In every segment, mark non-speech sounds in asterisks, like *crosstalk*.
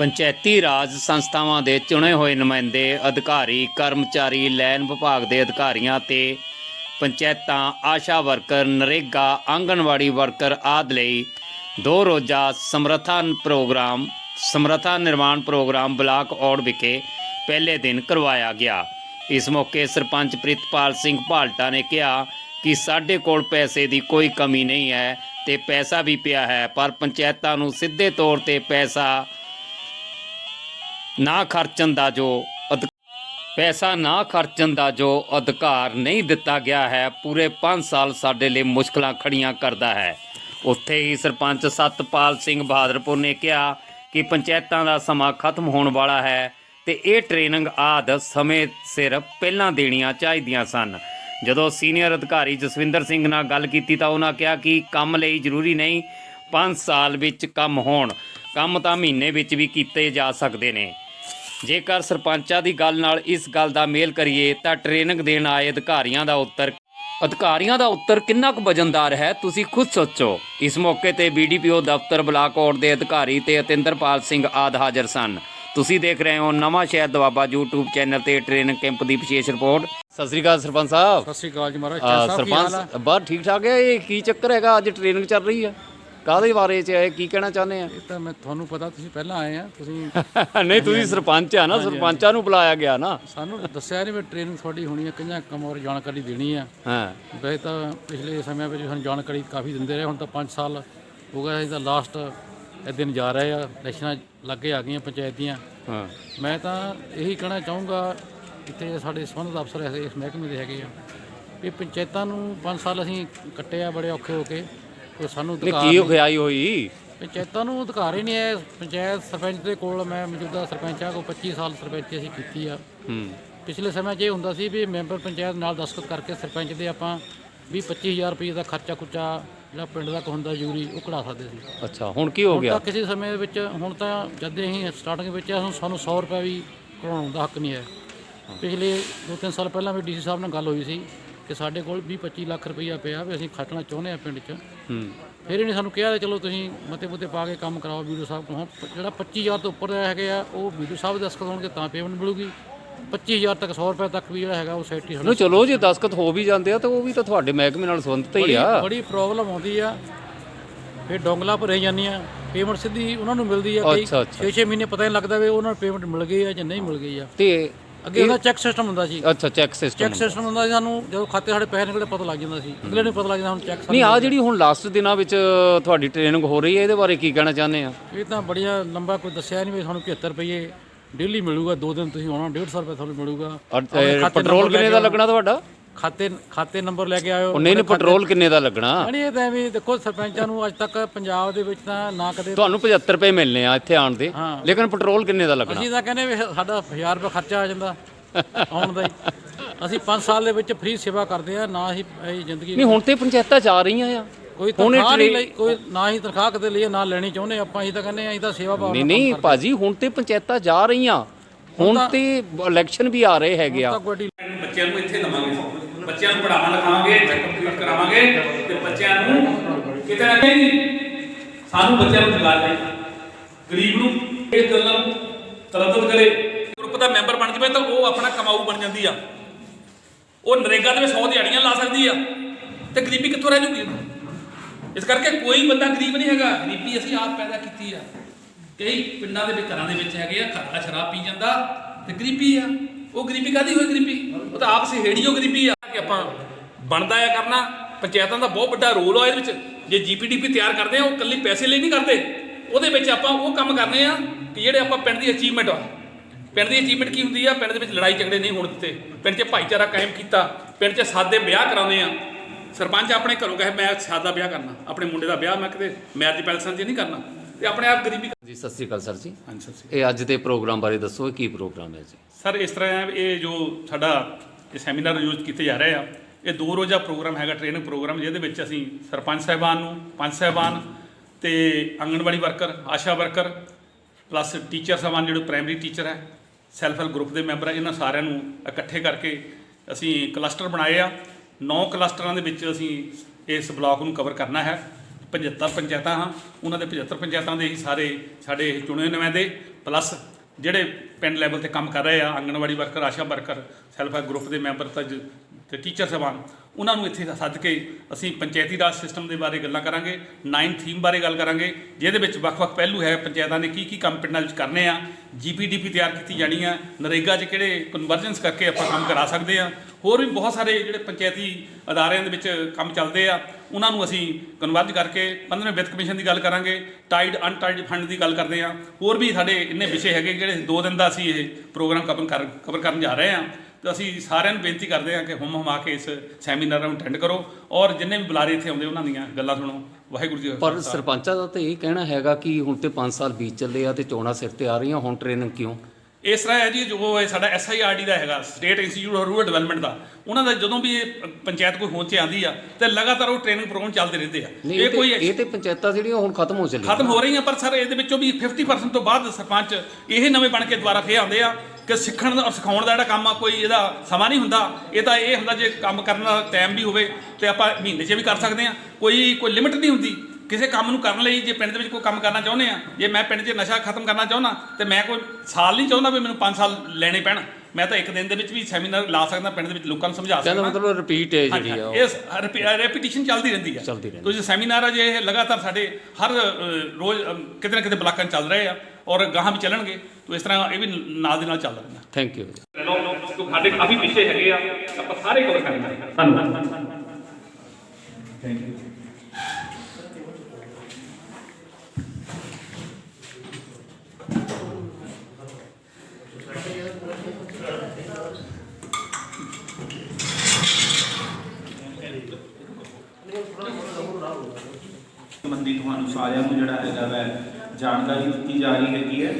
ਪੰਚਾਇਤੀ ਰਾਜ ਸੰਸਥਾਵਾਂ ਦੇ ਚੁਣੇ ਹੋਏ ਨੁਮਾਇੰਦੇ, ਅਧਿਕਾਰੀ, ਕਰਮਚਾਰੀ ਲੈਨ ਵਿਭਾਗ ਦੇ ਅਧਿਕਾਰੀਆਂ ਤੇ ਪੰਚਾਇਤਾਂ, ਆਸ਼ਾ ਵਰਕਰ, ਨਰੇਗਾ, ਆਂਗਣਵਾੜੀ ਵਰਕਰ ਆਦਿ ਲਈ ਦੋ ਰੋਜ਼ਾ ਸਮਰਥਾ ਪ੍ਰੋਗਰਾਮ, ਸਮਰਥਾ ਨਿਰਮਾਣ ਪ੍ਰੋਗਰਾਮ ਬਲਾਕ ਔੜ ਵਿਖੇ ਪਹਿਲੇ ਦਿਨ ਕਰਵਾਇਆ ਗਿਆ। ਇਸ ਮੌਕੇ ਸਰਪੰਚ ਪ੍ਰਿਤਪਾਲ ਸਿੰਘ ਭਾਲਟਾ ਨੇ ਕਿਹਾ ਕਿ ਸਾਡੇ ਕੋਲ ਪੈਸੇ ਦੀ ਕੋਈ ਕਮੀ ਨਹੀਂ ਹੈ ਤੇ ਪੈਸਾ ਵੀ ਪਿਆ ਹੈ, ਪਰ ਪੰਚਾਇਤਾਂ ਨੂੰ ਸਿੱਧੇ ਤੌਰ ਤੇ ਪੈਸਾ ਨਾ ਖਰਚਣ ਦਾ ਜੋ ਅਧ- ਪੈਸਾ ਨਾ ਖਰਚਣ ਦਾ ਜੋ ਅਧਿਕਾਰ ਨਹੀਂ ਦਿੱਤਾ ਗਿਆ ਹੈ, ਪੂਰੇ 5 ਸਾਲ ਸਾਡੇ ਲਈ ਮੁਸ਼ਕਲਾਂ ਖੜੀਆਂ ਕਰਦਾ ਹੈ। ਉੱਥੇ ਹੀ ਸਰਪੰਚ ਸਤਪਾਲ ਸਿੰਘ ਬਹਾਦਰਪੁਰ ਨੇ ਕਿਹਾ ਕਿ ਪੰਚਾਇਤਾਂ ਦਾ ਸਮਾਂ ਖਤਮ ਹੋਣ ਵਾਲਾ ਹੈ ਤੇ ਇਹ ਟ੍ਰੇਨਿੰਗ ਆਦ ਸਮੇਂ ਸਿਰ ਪਹਿਲਾਂ ਦੇਣੀਆਂ ਚਾਹੀਦੀਆਂ ਸਨ। ਜਦੋਂ ਸੀਨੀਅਰ ਅਧਿਕਾਰੀ ਜਸਵਿੰਦਰ ਸਿੰਘ ਨਾਲ ਗੱਲ ਕੀਤੀ ਤਾਂ ਉਹਨਾਂ ਕਿਹਾ ਕਿ ਕੰਮ ਲਈ ਜ਼ਰੂਰੀ ਨਹੀਂ 5 ਸਾਲ ਵਿੱਚ ਕੰਮ ਹੋਣ। ਕੰਮ ਤਾਂ ਮਹੀਨੇ ਵਿੱਚ ਵੀ ਕੀਤੇ ਜਾ ਸਕਦੇ ਨੇ। ਜੇਕਰ ਸਰਪੰਚਾਂ ਦੀ ਗੱਲ ਨਾਲ ਇਸ ਗੱਲ ਦਾ ਮੇਲ ਕਰੀਏ ਤਾਂ ਟ੍ਰੇਨਿੰਗ ਦੇਣ ਆਏ ਅਧਿਕਾਰੀਆਂ ਦਾ ਉੱਤਰ ਅਧਿਕਾਰੀਆਂ ਦਾ ਉੱਤਰ ਕਿੰਨਾ ਕੁ ਵਜਨਦਾਰ ਹੈ ਤੁਸੀਂ ਖੁਦ ਸੋਚੋ। ਇਸ ਮੌਕੇ ਤੇ ਬੀਡੀਪੀਓ ਦਫ਼ਤਰ ਬਲਾਕੌਰ ਦੇ ਅਧਿਕਾਰੀ ਤੇ ਅਤਿੰਦਰਪਾਲ ਸਿੰਘ ਆਦ ਹਾਜ਼ਰ ਸਨ। ਤੁਸੀਂ ਦੇਖ ਰਹੇ ਹੋ Nawanshahr Doaba YouTube channel ਤੇ ਟ੍ਰੇਨਿੰਗ ਕੈਂਪ ਦੀ ਵਿਸ਼ੇਸ਼ ਰਿਪੋਰਟ। ਸਤਿ ਸ੍ਰੀ ਅਕਾਲ ਸਰਪੰਚ ਸਾਹਿਬ। ਸਤਿ ਸ਼੍ਰੀ ਅਕਾਲ ਜੀ ਮਹਾਰਾਜ ਸਰਪੰਚ ਬਾਹਰ ਠੀਕ ਠਾਕ ਹੈ ਇਹ ਕੀ ਚੱਕਰ ਹੈਗਾ ਅੱਜ ਟ੍ਰੇਨਿੰਗ ਚੱਲ ਰਹੀ ਹੈ? ਕਾਹਦੇ ਬਾਰੇ ਚ ਹੈ? ਕੀ ਕਹਿਣਾ ਚਾਹੁੰਦੇ ਆ? ਇਹ ਤਾਂ ਮੈਂ ਤੁਹਾਨੂੰ ਪਤਾ ਤੁਸੀਂ ਪਹਿਲਾਂ ਆਏ ਆ ਤੁਸੀਂ *laughs* ਨਹੀਂ ਤੁਸੀਂ ਸਰਪੰਚ ਆ ਨਾ ਸਰਪੰਚਾਂ ਨੂੰ ਬੁਲਾਇਆ ਗਿਆ ਨਾ। ਸਾਨੂੰ ਦੱਸਿਆ ਨਹੀਂ ਵੀ ਟ੍ਰੇਨਿੰਗ ਤੁਹਾਡੀ ਹੋਣੀ ਹੈ ਕਿੰਨਾ ਕੰਮ ਔਰ ਜਾਣਕਾਰੀ ਦੇਣੀ ਆ। ਹਾਂ। ਵੈਸੇ ਤਾਂ ਪਿਛਲੇ ਸਮੇਂ ਵਿੱਚ ਸਾਨੂੰ ਜਾਣਕਾਰੀ ਕਾਫੀ ਦਿੰਦੇ ਰਹੇ ਹੁਣ ਤਾਂ 5 ਸਾਲ ਹੋ ਗਏ ਅਸੀਂ ਤਾਂ ਲਾਸਟ ਇਹ ਦਿਨ ਜਾ ਰਹੇ ਆ ਇਲੈਕਸ਼ਨਾਂ ਲੱਗੇ ਆ ਗਈਆਂ ਪੰਚਾਇਤ ਦੀਆਂ ਹਾਂ। ਮੈਂ ਤਾਂ ਇਹੀ ਕਹਿਣਾ ਚਾਹੂੰਗਾ ਇੱਥੇ ਸਾਡੇ ਸੰਬੰਧਿਤ ਅਫਸਰ ਇਸ ਮਹਿਕਮੇ ਦੇ ਹੈਗੇ ਆ ਵੀ ਪੰਚਾਇਤਾਂ ਨੂੰ 5 ਸਾਲ ਅਸੀਂ ਕੱਟੇ ਆ ਬੜੇ ਔਖੇ ਹੋ ਕੇ। ਕੋਈ ਸਾਨੂੰ ਨਹੀਂ ਅਧਿਕਾਰ ਕੀ ਖਿਆਈ ਹੋਈ? ਪੰਚਾਇਤਾਂ ਨੂੰ ਅਧਿਕਾਰ ਹੀ ਨਹੀਂ ਹੈ। ਪੰਚਾਇਤ ਸਰਪੰਚ ਦੇ ਕੋਲ ਮੈਂ ਮੌਜੂਦਾ ਸਰਪੰਚ ਆ ਕੋ 25 ਸਾਲ ਸਰਪੰਚੀ ਅਸੀਂ ਕੀਤੀ ਆ। ਹੂੰ। ਪਿਛਲੇ ਸਮੇਂ 'ਚ ਇਹ ਹੁੰਦਾ ਸੀ ਵੀ ਮੈਂਬਰ ਪੰਚਾਇਤ ਨਾਲ ਦਸਤਖਤ ਕਰਕੇ ਸਰਪੰਚ ਦੇ ਆਪਾਂ 20 25000 ਰੁਪਏ ਦਾ ਖਰਚਾ ਖੁਰਚਾ ਜਿਹੜਾ ਪਿੰਡ ਦਾ ਕੋ ਹੁੰਦਾ ਜ਼ਰੂਰੀ ਉਹ ਕਢਾ ਸਕਦੇ ਸੀ। ਅੱਛਾ ਹੁਣ ਕੀ ਹੋ ਹੁਣ ਗਿਆ? ਕਿਸੇ ਸਮੇਂ ਵਿੱਚ ਹੁਣ ਤਾਂ ਜਦ ਦੇ ਅਸੀਂ ਸਟਾਰਟਿੰਗ ਵਿੱਚ ਆ, ਹੁਣ ਸਾਨੂੰ 100 ਰੁਪਏ ਵੀ ਕਢਾਉਣ ਦਾ ਹੱਕ ਨਹੀਂ ਹੈ। ਪਿਛਲੇ 2-3 ਸਾਲ ਪਹਿਲਾਂ ਵੀ ਡੀਸੀ ਸਾਹਿਬ ਨਾਲ ਗੱਲ ਹੋਈ ਸੀ ਕਿ ਸਾਡੇ ਕੋਲ 20-25 ਲੱਖ ਰੁਪਈਆ ਪਿਆ ਵੀ ਅਸੀਂ ਖਰਚਣਾ ਚਾਹੁੰਦੇ ਆ ਪਿੰਡ 'ਚ। ਹੂੰ। ਫਿਰ ਇਹਨੇ ਸਾਨੂੰ ਕਿਹਾ ਚਲੋ ਤੁਸੀਂ ਮਤੇ ਮੁੱਤੇ ਪਾ ਕੇ ਕੰਮ ਕਰਾਓ ਵੀਡੀਓ ਸਾਹਿਬ ਕੋਲ। ਜਿਹੜਾ 25000 ਤੋਂ ਉੱਪਰ ਦਾ ਹੈਗੇ ਆ ਉਹ ਵੀਡੀਓ ਸਾਹਿਬ ਦੇ ਦਸਤਖਤ ਹੋਣਗੇ ਤਾਂ ਪੇਮੈਂਟ ਮਿਲੂਗੀ। 25000 ਤੱਕ 100 ਰੁਪਏ ਤੱਕ ਵੀ ਜਿਹੜਾ ਹੈਗਾ ਉਹ ਸੈਟੀ ਨੂੰ ਚਲੋ ਜੇ ਦਸਕਤ ਹੋ ਵੀ ਜਾਂਦੇ ਆ ਤਾਂ ਉਹ ਵੀ ਤਾਂ ਤੁਹਾਡੇ ਮਹਿਕਮੇ ਨਾਲ ਸੰਬੰਧਿਤ ਹੀ ਆ। ਬੜੀ ਪ੍ਰੋਬਲਮ ਆਉਂਦੀ ਆ। ਫਿਰ ਡੋਂਗਲਾ ਭਰੇ ਜਾਂਦੀਆਂ ਪੇਮੈਂਟ ਸਿੱਧੀ ਉਹਨਾਂ ਨੂੰ ਮਿਲਦੀ ਆ ਕਈ ਅੱਛਾ, ਅੱਛਾ। 6-6 ਮਹੀਨੇ ਪਤਾ ਨਹੀਂ ਲੱਗਦਾ ਵੀ ਉਹਨਾਂ ਨੂੰ ਪੇਮੈਂਟ ਮਿਲ ਗਈ ਆ ਜਾਂ ਨਹੀਂ ਮਿਲ ਗਈ ਆ। ਤੇ ਅੱਗੇ ਉਹਦਾ ਚੈੱਕ ਸਿਸਟਮ ਹੁੰਦਾ ਸੀ। ਅੱਛਾ ਚੈੱਕ ਸਿਸਟਮ ਚੈੱਕ ਸਿਸਟਮ ਹੁੰਦਾ ਸੀ ਸਾਨੂੰ ਜਦੋਂ ਖਾਤੇ ਸਾਡੇ ਪੈਸੇ ਨਿਕਲਦੇ ਪਤਾ ਲੱਗ ਜਾਂਦਾ ਸੀ। ਅਗਲੇ ਨੂੰ ਪਤਾ ਲੱਗ ਜਾਂਦਾ ਹੁਣ ਚੈੱਕ ਨਹੀਂ ਆ ਜਿਹੜੀ ਹੁਣ ਲਾਸਟ ਦਿਨਾਂ ਵਿੱਚ ਤੁਹਾਡੀ ਟ੍ਰੇਨਿੰਗ ਹੋ ਰਹੀ ਹੈ ਇਹਦੇ ਬਾਰੇ ਕੀ ਕਹਿਣਾ ਚਾਹੁੰਦੇ ਆ? ਇਹ ਤਾਂ ਬੜੀਆ ਲੰਬਾ ਕੋਈ ਦੱਸਿਆ ਨਹੀਂ ਵੀ ਤੁਹਾਨੂੰ 75 ਰੁਪਏ ਡੇਲੀ ਮਿਲੂਗਾ ਦੋ ਦਿਨ ਤੁਸੀਂ ਆਉਣਾ 150 ਰੁਪਏ ਤੁਹਾਨੂੰ ਮਿਲੂਗਾ। ਪੈਟਰੋਲ ਕਿੰਨੇ ਦਾ ਲੱਗਣਾ ਤੁਹਾਡਾ? ਖਾਤੇ ਖਾਤੇ ਨੰਬਰ ਲੈ ਕੇ ਆਇਓ। ਉਹ ਨਹੀਂ ਨਹੀਂ ਪੈਟਰੋਲ ਕਿੰਨੇ ਦਾ ਲੱਗਣਾ? ਨਹੀਂ ਇਹ ਤਾਂ ਐਵੇਂ ਦੇਖੋ ਸਰਪੰਚਾਂ ਨੂੰ ਅੱਜ ਤੱਕ ਪੰਜਾਬ ਦੇ ਵਿੱਚ ਤਾਂ ਨਾ ਕਦੇ ਤੁਹਾਨੂੰ 75 ਰੁਪਏ ਮਿਲਨੇ ਆ ਇੱਥੇ ਆਉਣ ਦੇ। ਹਾਂ। ਲੇਕਿਨ ਪੈਟਰੋਲ ਕਿੰਨੇ ਦਾ ਲੱਗਣਾ? ਅਸੀਂ ਤਾਂ ਕਹਿੰਦੇ ਵੀ ਸਾਡਾ 1000 ਰੁਪਏ ਖਰਚਾ ਆ ਜਾਂਦਾ ਆਉਣ ਦਾ ਹੀ। ਅਸੀਂ 5 ਸਾਲ ਦੇ ਵਿੱਚ ਫ੍ਰੀ ਸੇਵਾ ਕਰਦੇ ਆ ਨਾ ਹੀ ਇਹ ਜ਼ਿੰਦਗੀ ਨਹੀਂ ਹੁਣ ਤੇ ਪੰਚਾਇਤਾਂ ਜਾ ਰਹੀਆਂ ਆ। ਕੋਈ ਤਨਖਾਹ ਨਹੀਂ ਲਈ ਕੋਈ ਨਾ ਹੀ ਤਨਖਾਹ ਕਦੇ ਲਈ ਨਾ ਲੈਣੀ ਚਾਹੁੰਦੇ ਆਪਾਂ ਅਸੀਂ ਤਾਂ ਕਹਿੰਦੇ ਆ ਅਸੀਂ ਤਾਂ ਸੇਵਾ ਭਾਵਨਾ ਨਹੀਂ ਨਹੀਂ ਭਾਜੀ ਹੁਣ ਤੇ ਪੰਚਾਇਤਾਂ ਜਾ ਰਹੀਆਂ। ਹੁਣ ਤੇ ਇਲੈਕਸ਼ਨ ਵੀ ਆ ਰਹੇ ਹੈਗੇ ਆ। ਤਾਂ ਕੋਈ ਬੱਚਿਆਂ ਨੂੰ ਇੱਥੇ ਲਵਾਂਗੇ ਬੱਚਿਆਂ ਨੂੰ ਪੜਾਵਾਂ ਲਿਖਾਵਾਂਗੇ ਚੈੱਕ ਕਰਾਵਾਂਗੇ ਤੇ ਬੱਚਿਆਂ ਨੂੰ ਕਿਤੇ ਨਾ ਕਿਤੇ ਸਾਨੂੰ ਬੱਚਿਆਂ ਨੂੰ ਜਗਾ ਦੇ ਗਰੀਬ ਨੂੰ ਇਹ ਗੱਲਾਂ ਤਰਦਦ ਕਰੇ। ਗਰੁੱਪ ਦਾ ਮੈਂਬਰ ਬਣ ਜਵੇ ਤਾਂ ਉਹ ਆਪਣਾ ਕਮਾਊ ਬਣ ਜਾਂਦੀ ਆ। ਉਹ ਨਰੇਗਾ ਦੇ ਵਿੱਚ 100 ਦਿਹਾੜੀਆਂ ਲਾ ਸਕਦੀ ਆ ਤੇ ਗਰੀਬੀ ਕਿੱਥੋਂ ਰਹਿ ਜੂਗੀ? ਇਸ ਕਰਕੇ ਕੋਈ ਬੰਦਾ ਗਰੀਬ ਨਹੀਂ ਹੈਗਾ। ਗਰੀਬੀ ਅਸੀਂ ਆਪ ਪੈਦਾ ਕੀਤੀ ਆ। ਕਈ ਪਿੰਡਾਂ ਦੇ ਵਿੱਚ, ਘਰਾਂ ਦੇ ਵਿੱਚ ਹੈਗੇ ਆ, ਘਰ ਸ਼ਰਾਬ ਪੀ ਜਾਂਦਾ ਤੇ ਗਰੀਬੀ ਆ। ਉਹ ਗਰੀਬੀ ਕਾਦੀ ਹੋਈ ਗਰੀਬੀ? ਉਹ ਤਾਂ ਆਪ ਸਿਹੜੀ ਉਹ ਗਰੀਬੀ ਆ। ਆਪਾਂ ਬਣਦਾ ਆ ਕਰਨਾ ਪੰਚਾਇਤਾਂ ਦਾ ਬਹੁਤ ਵੱਡਾ ਰੋਲ ਆ ਇਹਦੇ ਵਿੱਚ। ਜੇ ਜੀਪੀਡੀਪੀ ਤਿਆਰ ਕਰਦੇ ਆ ਉਹ ਕੱਲੀ ਪੈਸੇ ਲਈ ਨਹੀਂ ਕਰਦੇ। ਉਹਦੇ ਵਿੱਚ ਆਪਾਂ ਉਹ ਕੰਮ ਕਰਨੇ ਆ ਕਿ ਜਿਹੜੇ ਆਪਾਂ ਪਿੰਡ ਦੀ ਅਚੀਵਮੈਂਟ ਆ। ਪਿੰਡ ਦੀ ਅਚੀਵਮੈਂਟ ਕੀ ਹੁੰਦੀ ਆ? ਪਿੰਡ ਦੇ ਵਿੱਚ ਲੜਾਈ ਝਗੜੇ ਨਹੀਂ ਹੋਣ ਦਿੱਤੇ। ਪਿੰਡ 'ਚ ਭਾਈਚਾਰਾ ਕਾਇਮ ਕੀਤਾ। ਪਿੰਡ 'ਚ ਸਾਦੇ ਵਿਆਹ ਕਰਾਉਂਦੇ ਆ। ਸਰਪੰਚ ਆਪਣੇ ਘਰੋਂ ਕਹੇ ਮੈਂ ਸਾਦਾ ਵਿਆਹ ਕਰਨਾ। ਆਪਣੇ ਮੁੰਡੇ ਦਾ ਵਿਆਹ ਮੈਂ ਕਿਤੇ ਮੈਰਿਜ ਪੈਲਸਾਂ 'ਚ ਨਹੀਂ ਕਰਨਾ। ਤੇ ਆਪਣੇ ਆਪ ਗਰੀਬੀ ਜੀ ਸਤਿ ਸ੍ਰੀ ਅਕਾਲ ਸਰ ਜੀ। ਹਾਂਜੀ ਸਰ ਇਹ ਅੱਜ ਦੇ ਪ੍ਰੋਗਰਾਮ ਬਾਰੇ ਦੱਸੋ ਇਹ ਕੀ ਪ੍ਰੋਗਰਾਮ ਹੈ ਜੀ? ਸਰ ਇਸ ਤਰ੍ਹਾਂ ਹੈ ਇਹ ਜੋ ਸਾਡਾ ਇਹ ਸੈਮੀਨਾਰ ਆਯੋਜਿਤ ਕੀਤੇ ਜਾ ਰਹੇ ਆ। ਇਹ ਦੋ ਰੋਜ਼ਾ ਪ੍ਰੋਗਰਾਮ ਹੈਗਾ ਟ੍ਰੇਨਿੰਗ ਪ੍ਰੋਗਰਾਮ, ਜਿਹਦੇ ਵਿੱਚ ਅਸੀਂ ਸਰਪੰਚ ਸਾਹਿਬਾਨ ਨੂੰ, ਪੰਚ ਸਾਹਿਬਾਨ ਤੇ anganwadi worker, ASHA worker plus teacher ਸਾਹਿਬਾਨ ਜਿਹੜੇ ਪ੍ਰਾਇਮਰੀ ਟੀਚਰ ਹੈ ਸੈਲਫ ਹੈਲਪ ਗਰੁੱਪ ਦੇ ਮੈਂਬਰ ਹੈ, ਇਹਨਾਂ ਸਾਰਿਆਂ ਨੂੰ ਇਕੱਠੇ ਕਰਕੇ ਅਸੀਂ ਕਲਸਟਰ ਬਣਾਏ ਆ। ਨੌ ਕਲਸਟਰਾਂ ਦੇ ਵਿੱਚ ਅਸੀਂ ਇਸ ਬਲਾਕ ਨੂੰ ਕਵਰ ਕਰਨਾ ਹੈ। 75 ਪੰਚਾਇਤਾਂ ਹਾਂ, ਉਹਨਾਂ ਦੇ 75 ਪੰਚਾਇਤਾਂ ਦੇ ਹੀ ਸਾਰੇ ਸਾਡੇ ਚੁਣੇ ਹੋਏ ਨੁਮਾਇੰਦੇ ਪਲੱਸ ਜਿਹੜੇ ਪਿੰਡ ਲੈਵਲ ਤੇ ਕੰਮ ਕਰ ਰਹੇ ਆ, anganwadi worker, ASHA worker self help group ਦੇ ਮੈਂਬਰ ਤਾਂ ਜ- ਤੇ ਟੀਚਰ ਸਾਹਿਬਾਨ ਉਹਨਾਂ ਨੂੰ ਇੱਥੇ ਸੱਦ ਕੇ ਅਸੀਂ ਪੰਚਾਇਤੀ ਰਾਜ ਸਿਸਟਮ ਦੇ ਬਾਰੇ ਗੱਲਾਂ ਕਰਾਂਗੇ ਨਾਈਨ ਥੀਮ ਬਾਰੇ ਗੱਲ ਕਰਾਂਗੇ, ਜਿਹਦੇ ਵਿੱਚ ਵੱਖ-ਵੱਖ ਪਹਿਲੂ ਹੈ, ਪੰਚਾਇਤਾਂ ਨੇ ਕੀ ਕੀ ਕੰਮ ਪਿੰਡਾਂ ਵਿੱਚ ਕਰਨੇ ਆ ਜੀਪੀਡੀਪੀ ਤਿਆਰ ਕੀਤੀ ਜਾਣੀ ਆ, ਨਰੇਗਾ 'ਚ ਕਿਹੜੇ ਕਨਵਰਜੈਂਸ ਕਰਕੇ ਆਪਾਂ ਕੰਮ ਕਰਾ ਸਕਦੇ ਆ, ਹੋਰ ਵੀ ਬਹੁਤ ਸਾਰੇ ਜਿਹੜੇ ਪੰਚਾਇਤੀ ਅਦਾਰਿਆਂ ਦੇ ਵਿੱਚ ਕੰਮ ਚੱਲਦੇ ਆ, ਉਹਨਾਂ ਨੂੰ ਅਸੀਂ ਕਨਵਰਜ ਕਰਕੇ 15ਵੇਂ ਵਿੱਤ ਕਮਿਸ਼ਨ ਦੀ ਗੱਲ ਕਰਾਂਗੇ ਟਾਈਡ ਅਨਟਾਈਡ ਫੰਡ ਦੀ ਗੱਲ ਕਰਦੇ ਆ, ਹੋਰ ਵੀ ਸਾਡੇ ਇੰਨੇ ਵਿਸ਼ੇ ਹੈਗੇ ਜਿਹੜੇ ਦੋ ਦਿਨ ਦਾ ਅਸੀਂ ਇਹ ਪ੍ਰੋਗਰਾਮ ਕਵਰ ਕਰ ਕਵਰ ਕਰਨ ਜਾ ਰਹੇ ਆ। ਤੇ ਅਸੀਂ ਸਾਰਿਆਂ ਨੂੰ ਬੇਨਤੀ ਕਰਦੇ ਹਾਂ ਕਿ ਹੁਮ ਹੁਮਾ ਕੇ ਇਸ ਸੈਮੀਨਾਰ ਨੂੰ ਅਟੈਂਡ ਕਰੋ ਔਰ ਜਿੰਨੇ ਵੀ ਬੁਲਾਰੇ ਇੱਥੇ ਆਉਂਦੇ ਉਹਨਾਂ ਦੀਆਂ ਗੱਲਾਂ ਸੁਣੋ। ਵਾਹਿਗੁਰੂ ਜੀ ਪਰ। ਸਰਪੰਚਾਂ ਦਾ ਤਾਂ ਇਹ ਕਹਿਣਾ ਹੈਗਾ ਕਿ ਹੁਣ ਤੇ 5 ਸਾਲ ਬੀਤ ਚੱਲੇ ਆ ਤੇ ਚੋਣਾਂ ਸਿਰ ਤੇ ਆ ਰਹੀਆਂ ਹੁਣ ਟ੍ਰੇਨਿੰਗ ਕਿਉਂ? ਇਸ ਤਰ੍ਹਾਂ ਹੈ ਜੀ ਜੋ ਇਹ ਸਾਡਾ ਐਸਆਈਆਰਡੀ ਦਾ ਹੈਗਾ state institute of rural development ਦਾ ਉਹਨਾਂ ਦਾ ਜਦੋਂ ਵੀ ਪੰਚਾਇਤ ਕੋਈ ਹੋਂਦ 'ਚ ਆਂਦੀ ਆ ਤੇ ਲਗਾਤਾਰ ਉਹ ਟ੍ਰੇਨਿੰਗ ਪ੍ਰੋਗਰਾਮ ਚੱਲਦੇ ਰਹਿੰਦੇ ਆ। ਇਹ ਕੋਈ ਇਹ ਤੇ ਪੰਚਾਇਤਾਂ ਜਿਹੜੀਆਂ ਹੁਣ ਖਤਮ ਹੋ ਚੱਲੀਆਂ। ਖਤਮ ਹੋ ਰਹੀਆਂ ਪਰ ਸਰ ਇਹਦੇ ਵਿੱਚੋਂ ਵੀ 50% ਤੋਂ ਬਾਅਦ ਸਰਪੰਚ ਇਹ ਨਵੇਂ ਬਣ ਕੇ ਦੁਬਾਰਾ ਫੇਰ ਆਉਂਦੇ ਆ। ਕਿ ਸਿੱਖਣ ਦਾ ਔਰ ਸਿਖਾਉਣ ਦਾ ਜਿਹੜਾ ਕੰਮ ਆ ਕੋਈ ਇਹਦਾ ਸਮਾਂ ਨਹੀਂ ਹੁੰਦਾ। ਇਹ ਤਾਂ ਇਹ ਹੁੰਦਾ ਜੇ ਕੰਮ ਕਰਨ ਦਾ ਟਾਈਮ ਵੀ ਹੋਵੇ ਤੇ ਆਪਾਂ ਮਹੀਨੇ 'ਚ ਵੀ ਕਰ ਸਕਦੇ ਆ ਕੋਈ ਕੋਈ ਲਿਮਿਟ ਨਹੀਂ ਹੁੰਦੀ। ਕਿਸੇ ਕੰਮ ਨੂੰ ਕਰਨ ਲਈ ਜੇ ਪਿੰਡ ਦੇ ਵਿੱਚ ਕੋਈ ਕੰਮ ਕਰਨਾ ਚਾਹੁੰਦੇ ਆ ਜੇ ਮੈਂ ਪਿੰਡ 'ਚ ਨਸ਼ਾ ਖਤਮ ਕਰਨਾ ਚਾਹੁੰਦਾ ਤੇ ਮੈਂ ਕੋਈ ਸਾਲ ਨਹੀਂ ਚਾਹੁੰਦਾ ਵੀ ਮੈਨੂੰ 5 ਸਾਲ ਲੈਣੇ ਪੈਣ। ਮੈਂ ਤਾਂ ਇੱਕ ਦਿਨ ਦੇ ਵਿੱਚ ਵੀ ਸੈਮੀਨਾਰ ਲਾ ਸਕਦਾ ਪਿੰਡ ਦੇ ਵਿੱਚ ਲੋਕਾਂ ਨੂੰ ਸਮਝਾ ਸਕਦਾ। ਮਤਲਬ ਰਿਪੀਟ ਹੈ ਜਿਹੜੀ ਆ। ਇਹ ਰੈਪੀਟੀਸ਼ਨ ਚੱਲਦੀ ਰਹਿੰਦੀ ਰਹਿੰਦੀ। ਤੁਸੀਂ ਸੈਮੀਨਾਰ ਆ ਜੇ ਇਹ ਲਗਾਤਾਰ ਸਾਡੇ ਹਰ ਰੋਜ਼ ਕਿਤੇ ਨਾ ਕਿਤੇ ਬਲਾਕਾਂ ਚੱਲ ਰਹੇ ਆ। ਔਰ ਗਾਹਾਂ ਵੀ ਚੱਲਣਗੇ ਤਾਂ ਇਸ ਤਰ੍ਹਾਂ ਇਹ ਵੀ ਨਾਲ ਦੇ ਨਾਲ ਚੱਲਦਾ ਰਹਿੰਦਾ ਥੈਂਕ ਯੂ ਸਾਡੇ ਕਾਫੀ ਵਿਸ਼ੇ ਹੈਗੇ ਆ ਆਪਾਂ ਸਾਰੇ ਕਵਰ ਕਰਾਂਗੇ ਧੰਨਵਾਦ। ਸੰਬੰਧੀ ਤੁਹਾਨੂੰ ਸਾਰਿਆਂ ਨੂੰ ਜਿਹੜਾ ਹੈਗਾ ਵੈ ਜਾਣਕਾਰੀ ਦਿੱਤੀ ਜਾ ਰਹੀ ਹੈਗੀ ਹੈ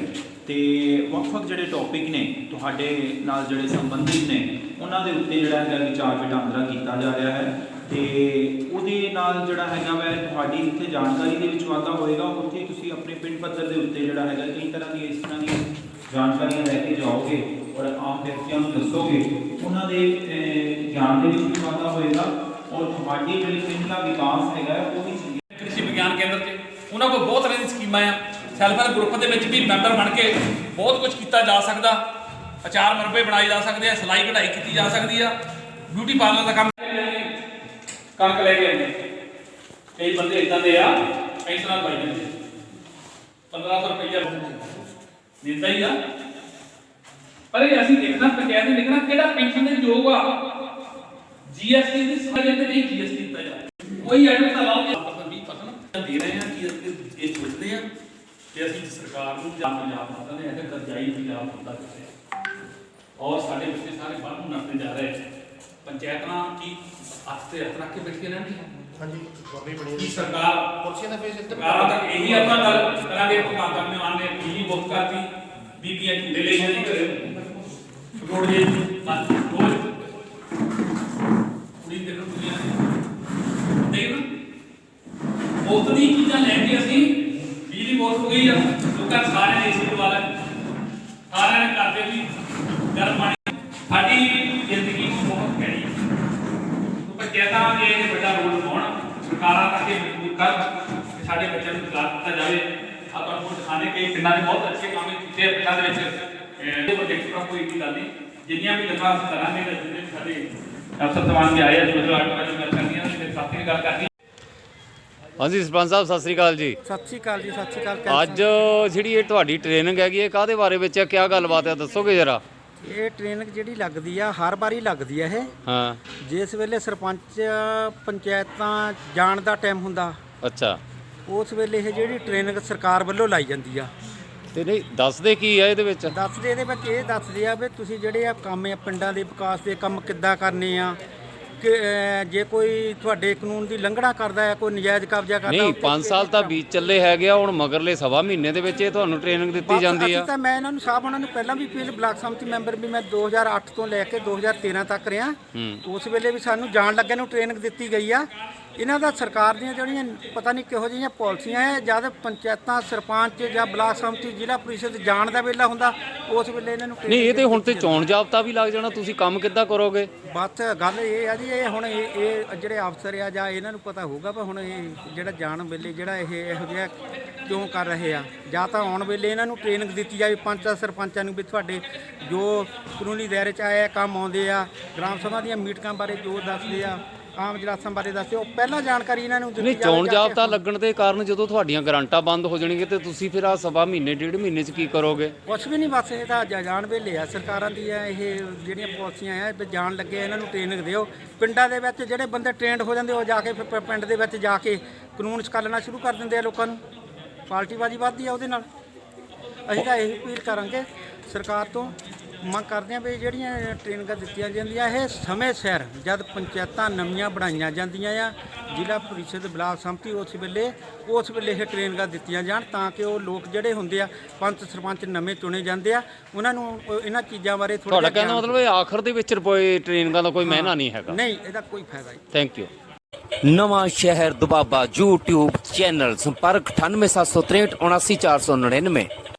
ਤੇ ਵੱਖ-ਵੱਖ ਜਿਹੜੇ ਟੌਪਿਕ ਨੇ, ਤੁਹਾਡੇ ਨਾਲ ਜਿਹੜੇ ਸੰਬੰਧਿਤ ਨੇ, ਉਹਨਾਂ ਦੇ ਉੱਤੇ ਜਿਹੜਾ ਹੈਗਾ ਵਿਚਾਰ ਵਟਾਂਦਰਾ ਕੀਤਾ ਜਾ ਰਿਹਾ ਹੈ ਤੇ ਉਹਦੇ ਨਾਲ ਜਿਹੜਾ ਹੈਗਾ ਵੈ, ਤੁਹਾਡੀ ਇੱਥੇ ਜਾਣਕਾਰੀ ਦੇ ਵਿੱਚ ਵਾਧਾ ਹੋਏਗਾ, ਉੱਥੇ ਤੁਸੀਂ ਆਪਣੇ ਪਿੰਡ ਪੱਧਰ ਦੇ ਉੱਤੇ ਜਿਹੜਾ ਹੈਗਾ ਕਈ ਤਰ੍ਹਾਂ ਦੀ ਇਸ ਤਰ੍ਹਾਂ ਦੀਆਂ ਜਾਣਕਾਰੀਆਂ ਲੈ ਕੇ ਜਾਓਗੇ ਔਰ ਆਮ ਵਿਅਕਤੀਆਂ ਨੂੰ ਦੱਸੋਗੇ, ਉਹਨਾਂ ਦੇ ਗਿਆਨ ਦੇ ਵਿੱਚ ਵਾਧਾ ਹੋਏਗਾ ਔਰ ਤੁਹਾਡੀ ਜਿਹੜੀ ਪਿੰਡ ਦਾ ਵਿਕਾਸ ਹੈਗਾ ਉਹ ਵੀ ਕ੍ਰਿਸ਼ੀ ਵਿਗਿਆਨ ਕੇਂਦਰ 'ਚ। ਉਹਨਾਂ ਕੋਲ ਬਹੁਤ ਤਰ੍ਹਾਂ ਦੀ ਸਕੀਮਾਂ ਆ। ਸੈਲਫ ਹੈਲਪ ਗਰੁੱਪ ਦੇ ਵਿੱਚ ਵੀ ਮੈਂਬਰ ਬਣ ਕੇ ਬਹੁਤ ਕੁਝ ਕੀਤਾ ਜਾ ਸਕਦਾ। ਅਚਾਰ ਮਰਬੇ ਬਣਾਏ ਜਾ ਸਕਦੇ ਆ, ਸਿਲਾਈ ਕਢਾਈ ਕੀਤੀ ਜਾ ਸਕਦੀ ਆ। ਬਿਊਟੀ ਪਾਰਲਰ ਦਾ ਕੰਮ ਕਣਕ ਲੈ ਕੇ ਆਉਂਦੇ ਕਈ ਬੰਦੇ ਇਦਾਂ ਦੇ ਆ ਇਸ ਤਰ੍ਹਾਂ ਪਾਈ ਜਾਂਦੇ 1500 ਰੁਪਈਆ ਦਿੰਦਾ ਹੀ ਆ। ਪਰ ਇਹ ਅਸੀਂ ਦੇਖਣਾ ਪੰਚਾਇਤ ਨੇ ਦੇਖਣਾ ਕਿਹੜਾ ਪੈਨਸ਼ਨ ਦੇ ਯੋਗ ਆ। ਜੀਐਸਟੀ ਦੀ ਸਮਝ ਤੇ ਨਹੀਂ ਜੀਐਸਟੀ ਦਿੱਤਾ ਜਾ। ਕੋਈ ਐਡਮਿਟ ਲਾਓ ਅਸੀਂ ਇਹ ਸੋਚਦੇ ਆ ਕਿ ਅਸੀਂ ਸਰਕਾਰ ਨੂੰ ਜਾਂ ਪੰਜਾਬ ਮਾਤਾ ਨੇ ਇਹਦੇ ਕਰਜਾਈ ਪੰਜਾਬ ਹੁੰਦਾ ਦਿੱਤੇ ਔਰ ਸਾਡੇ ਬੱਚੇ ਸਾਰੇ ਬਾਹਰ ਨੂੰ ਨੱਠਦੇ ਜਾ ਰਹੇ ਪੰਚਾਇਤਾਂ ਕੀ ਹੱਥ ਤੇ ਹੱਥ ਰੱਖ ਕੇ ਬੈਠੀਆਂ ਰਹਿਣਗੀਆਂ? ਹਾਂਜੀ ਗਵਰਨਮੈਂਟ ਬਣੀ ਕੀ ਸਰਕਾਰ ਕੁਰਸੀਆਂ ਦਾ ਫੇਸ ਇੱਧਰ ਸਰਕਾਰਾਂ ਤੱਕ ਇਹੀ ਆਪਾਂ ਗੱਲ ਕਰਾਂਗੇ ਭਗਵੰਤ ਮਾਨ ਨੇ ਬਿਜਲੀ ਮੁਫਤ ਕਰਤੀ ਬੀਬੀਆਂ ਝੂਟੇ ਲਈ ਜਾਂਦੀ ਘਰੇ ਕਰੋੜ ਜੇ ਬਸ ਰੋਜ਼ ਕੁੜੀ ਦੇ ਕੁੜੀਆਂ ਦੇਖ ਨਾ ਮੁਫਤ ਦੀ ਚੀਜ਼ਾਂ ਲੈ ਕੇ ਅਸੀਂ ਬਿਜਲੀ ਮੁਫਤ ਹੋ ਗਈ ਆ ਲੋਕਾਂ ਸਾਰਿਆਂ ਨੇ ਏਸੀ ਲਵਾ ਲਿਆ ਸਾਰਿਆਂ ਨੇ ਕਰਦੇ ਵੀ ਗਰਮ ਪਾਣੀ ਸਾਡੀ ਜ਼ਿੰਦਗੀ ਬਹੁਤ ਕੈੜੀ ਪੰਚਾਇਤਾਂ ਦੇ ਇਹ ਵੱਡਾ ਰੋਲ ਨਿਭਾਉਣ ਸਰਕਾਰਾਂ ਤੱਕ ਇਹ ਮਜ਼ਬੂਤ ਕਰ ਕਿ ਸਾਡੇ ਬੱਚਿਆਂ ਨੂੰ ਰੁਜ਼ਗਾਰ ਦਿੱਤਾ ਜਾਵੇ। ਆ ਤੁਹਾਨੂੰ ਉਹ ਦਿਖਾਣੇ ਕਈ ਪਿੰਡਾਂ ਦੇ ਬਹੁਤ ਅੱਛੇ ਕੰਮ ਕੀਤੇ ਆ ਪਿੰਡਾਂ ਦੇ ਵਿੱਚ ਇਹ ਪ੍ਰੋਜੈਕਟ ਦਾ ਕੋਈ ਵੀ ਗੱਲ ਨਹੀਂ। ਜਿੰਨੀਆਂ ਵੀ ਗੱਲਾਂ ਅਸੀਂ ਕਰਾਂਗੇ ਤਾਂ ਜਿੰਨੇ ਸਾਡੇ ਅਫਸਰ ਸਮਾਨ ਵੀ ਆਏ ਆ ਜੋ ਜੋ ਆਟੋ ਵਾਲੀ ਗੱਲ ਕਰਨੀਆਂ ਤੇ ਸਾਥੀ ਨੇ ਗੱਲ ਕਰਨੀ ਹਾਂਜੀ ਸਰਪੰਚ ਸਾਹਿਬ ਸਤਿ ਸ੍ਰੀ ਅਕਾਲ ਜੀ। ਸਤਿ ਸ਼੍ਰੀ ਅਕਾਲ ਜੀ ਸਤਿ ਸ਼੍ਰੀ ਅਕਾਲ ਅੱਜ ਜਿਹੜੀ ਇਹ ਤੁਹਾਡੀ ਟ੍ਰੇਨਿੰਗ ਹੈਗੀ ਇਹ ਕਾਹਦੇ ਬਾਰੇ ਵਿੱਚ ਹੈ? ਕਿਆ ਗੱਲਬਾਤ ਹੈ? ਦੱਸੋਗੇ ਜਰਾ? ਇਹ ਟ੍ਰੇਨਿੰਗ ਜਿਹੜੀ ਲੱਗਦੀ ਆ ਹਰ ਵਾਰੀ ਲੱਗਦੀ ਆ ਇਹ। ਹਾਂ। ਜਿਸ ਵੇਲੇ ਸਰਪੰਚ ਪੰਚਾਇਤਾਂ ਜਾਣ ਦਾ ਟਾਈਮ ਹੁੰਦਾ ਅੱਛਾ। ਉਸ ਵੇਲੇ ਇਹ ਜਿਹੜੀ ਟ੍ਰੇਨਿੰਗ ਸਰਕਾਰ ਵੱਲੋਂ ਲਾਈ ਜਾਂਦੀ ਆ। ਤੇ ਨਹੀਂ ਦੱਸਦੇ ਕੀ ਆ ਇਹਦੇ ਵਿੱਚ? ਦੱਸਦੇ ਇਹਦੇ ਵਿੱਚ ਇਹ ਦੱਸਦੇ ਆ ਵੀ ਤੁਸੀਂ ਜਿਹੜੇ ਆ ਕੰਮ ਆ ਪਿੰਡਾਂ ਦੇ ਵਿਕਾਸ ਦੇ ਕੰਮ ਕਿੱਦਾਂ ਕਰਨੇ ਆ ਕਿ ਅਹ, ਜੇ ਕੋਈ ਤੁਹਾਡੇ ਕਾਨੂੰਨ ਦੀ ਲੰਘਣਾ ਕਰਦਾ ਹੈ ਕੋਈ ਨਜਾਇਜ਼ ਕਬਜ਼ਾ ਕਰਦਾ ਨਹੀਂ ਉੱਤੇ 5 ਸਾਲ ਤਾਂ ਬੀਤ ਚੱਲੇ ਹੈਗੇ ਆ ਹੁਣ ਮਗਰਲੇ ਸਵਾ ਮਹੀਨੇ ਦੇ ਵਿੱਚ ਇਹ ਤੁਹਾਨੂੰ ਟ੍ਰੇਨਿੰਗ ਦਿੱਤੀ ਬਸ ਜਾਂਦੀ ਅਸੀਂ ਆ ਤਾਂ ਮੈਂ ਇਹਨਾਂ ਨੂੰ ਸਾਹਿਬ ਉਹਨਾਂ ਨੂੰ ਪਹਿਲਾਂ ਵੀ ਪੀਲ ਬਲਾਕ ਸੰਮਤੀ ਮੈਂਬਰ ਵੀ ਮੈਂ 2008 ਤੋਂ ਲੈ ਕੇ 2013 ਤੱਕ ਰਿਹਾ। ਹੂੰ। ਉਸ ਵੇਲੇ ਵੀ ਸਾਨੂੰ ਜਾਣ ਲੱਗਿਆ ਨੂੰ ਟ੍ਰੇਨਿੰਗ ਦਿੱਤੀ ਗਈ ਆ। ਇਹਨਾਂ ਦਾ ਸਰਕਾਰ ਦੀਆਂ ਜਿਹੜੀਆਂ ਪਤਾ ਨਹੀਂ ਕਿਹੋ ਜਿਹੀਆਂ ਪਾਲਿਸੀਆਂ ਹੈ ਜਦ ਪੰਚਾਇਤਾਂ ਸਰਪੰਚ ਜਾਂ ਬਲਾਕ ਸੰਮਤੀ ਜ਼ਿਲ੍ਹਾ ਪ੍ਰੀਸ਼ਦ ਜਾਣ ਦਾ ਵੇਲਾ ਹੁੰਦਾ ਉਸ ਵੇਲੇ ਇਹਨਾਂ ਨੂੰ ਨਹੀਂ ਇਹ ਤੇ ਹੁਣ ਤੇ ਚੋਣ ਜਾਬਤਾ ਵੀ ਲੱਗ ਜਾਣਾ ਤੁਸੀਂ ਕੰਮ ਕਿੱਦਾਂ ਕਰੋਗੇ? ਬਸ ਗੱਲ ਇਹ ਆ ਜੀ ਇਹ ਹੁਣ ਇਹ ਇਹ ਜਿਹੜੇ ਅਫਸਰ ਆ ਜਾਂ ਇਹਨਾਂ ਨੂੰ ਪਤਾ ਹੋਊਗਾ ਪਰ ਹੁਣ ਇਹ ਜਿਹੜਾ ਜਾਣ ਵੇਲੇ ਜਿਹੜਾ ਇਹ ਇਹੋ ਜਿਹਾ ਕਿਉਂ ਕਰ ਰਹੇ ਆ? ਜਾਂ ਤਾਂ ਆਉਣ ਵੇਲੇ ਇਹਨਾਂ ਨੂੰ ਟ੍ਰੇਨਿੰਗ ਦਿੱਤੀ ਜਾਵੇ ਪੰਚਾਇਤ ਸਰਪੰਚਾਂ ਨੂੰ ਵੀ ਤੁਹਾਡੇ ਜੋ ਕਾਨੂੰਨੀ ਦਾਇਰੇ 'ਚ ਆਏ ਆ, ਕੰਮ ਆਉਂਦੇ ਆ ਗ੍ਰਾਮ ਸਭਾ ਦੀਆਂ ਮੀਟਿੰਗਾਂ ਬਾਰੇ ਜੋ ਦੱਸਦੇ ਆ ਆਮ ਇਜਲਾਸਾਂ ਬਾਰੇ ਉਹ ਪਹਿਲਾਂ ਜਾਣਕਾਰੀ ਇਹਨਾਂ ਨੂੰ ਨਹੀਂ ਚੋਣ ਜਾਬਤਾ ਲੱਗਣ ਦੇ ਕਾਰਨ ਜਦੋਂ ਤੁਹਾਡੀਆਂ ਗਰੰਟਾਂ ਬੰਦ ਹੋ ਜਾਣਗੀਆਂ ਤੇ ਤੁਸੀਂ ਫਿਰ ਆ ਸਵਾ ਮਹੀਨੇ ਡੇਢ ਮਹੀਨੇ ਚ ਕੀ ਕਰੋਗੇ? ਕੁਛ ਵੀ ਨਹੀਂ ਬਸ ਇਹ ਤਾਂ ਜਾ- ਜਾਣ ਵੇਲੇ ਆ। ਸਰਕਾਰਾਂ ਦੀਆਂ ਇਹ ਜਿਹੜੀਆਂ ਪਾਲਿਸੀਆਂ ਆ ਵੀ ਜਾਣ ਲੱਗੇ ਇਹਨਾਂ ਨੂੰ ਟ੍ਰੇਨਿੰਗ ਦਿਓ। ਪਿੰਡਾਂ ਦੇ ਵਿੱਚ ਜਿਹੜੇ ਬੰਦੇ ਟ੍ਰੇਨਡ ਹੋ ਜਾਂਦੇ ਉਹ ਜਾ ਕੇ ਫਿਰ ਪਿੰਡ ਦੇ ਵਿੱਚ ਜਾ ਕੇ ਕਾਨੂੰਨ ਸਕਾਲਣਾ ਸ਼ੁਰੂ ਕਰ ਦਿੰਦੇ ਆ ਲੋਕਾਂ ਨੂੰ। ਪਾਰਟੀਬਾਜ਼ੀ ਵੱਧਦੀ ਆ ਉਹਦੇ ਨਾਲ। ਅਸੀਂ ਤਾਂ ਇਹ ਅਪੀਲ ਕਰਾਂਗੇ ਸਰਕਾਰ ਤੋਂ। ਮੰਗ ਕਰਦੇ ਹਾਂ ਵੀ ਜਿਹੜੀਆਂ ਟ੍ਰੇਨਿੰਗਾਂ ਦਿੱਤੀਆਂ ਜਾਂਦੀਆਂ ਇਹ ਸਮੇਂ ਸਿਰ ਜਦ ਪੰਚਾਇਤਾਂ ਨਵੀਆਂ ਬਣਾਈਆਂ ਜਾਂਦੀਆਂ ਆ ਜ਼ਿਲ੍ਹਾ ਪ੍ਰੀਸ਼ਦ ਬਲਾਕ ਸੰਮਤੀ ਉਸ ਵੇਲੇ ਉਸ ਵੇਲੇ ਇਹ ਟ੍ਰੇਨਿੰਗਾਂ ਦਿੱਤੀਆਂ ਜਾਣ ਤਾਂ ਕਿ ਉਹ ਲੋਕ ਜਿਹੜੇ ਹੁੰਦੇ ਆ ਪੰਚ ਸਰਪੰਚ ਨਵੇਂ ਚੁਣੇ ਜਾਂਦੇ ਆ ਉਹਨਾਂ ਨੂੰ ਉਹ ਇਹਨਾਂ ਚੀਜ਼ਾਂ ਬਾਰੇ ਥੋੜਾ ਤੁਹਾਡਾ ਕਹਿਣ ਮਤਲਬ ਇਹ ਆਖਰ ਦੇ ਵਿੱਚ ਰੁਪਏ ਟ੍ਰੇਨਿੰਗਾਂ ਦਾ ਕੋਈ ਮਹਿਨਾ ਨਹੀਂ ਹੈਗਾ। ਨਹੀਂ ਇਹਦਾ ਕੋਈ ਫਾਇਦਾ ਨਹੀਂ। ਥੈਂਕ ਯੂ ਨਵਾਂ ਸ਼ਹਿਰ ਦੁਬਾਬਾ YouTube ਚੈਨਲ ਸੰਪਰਕ 98763 79499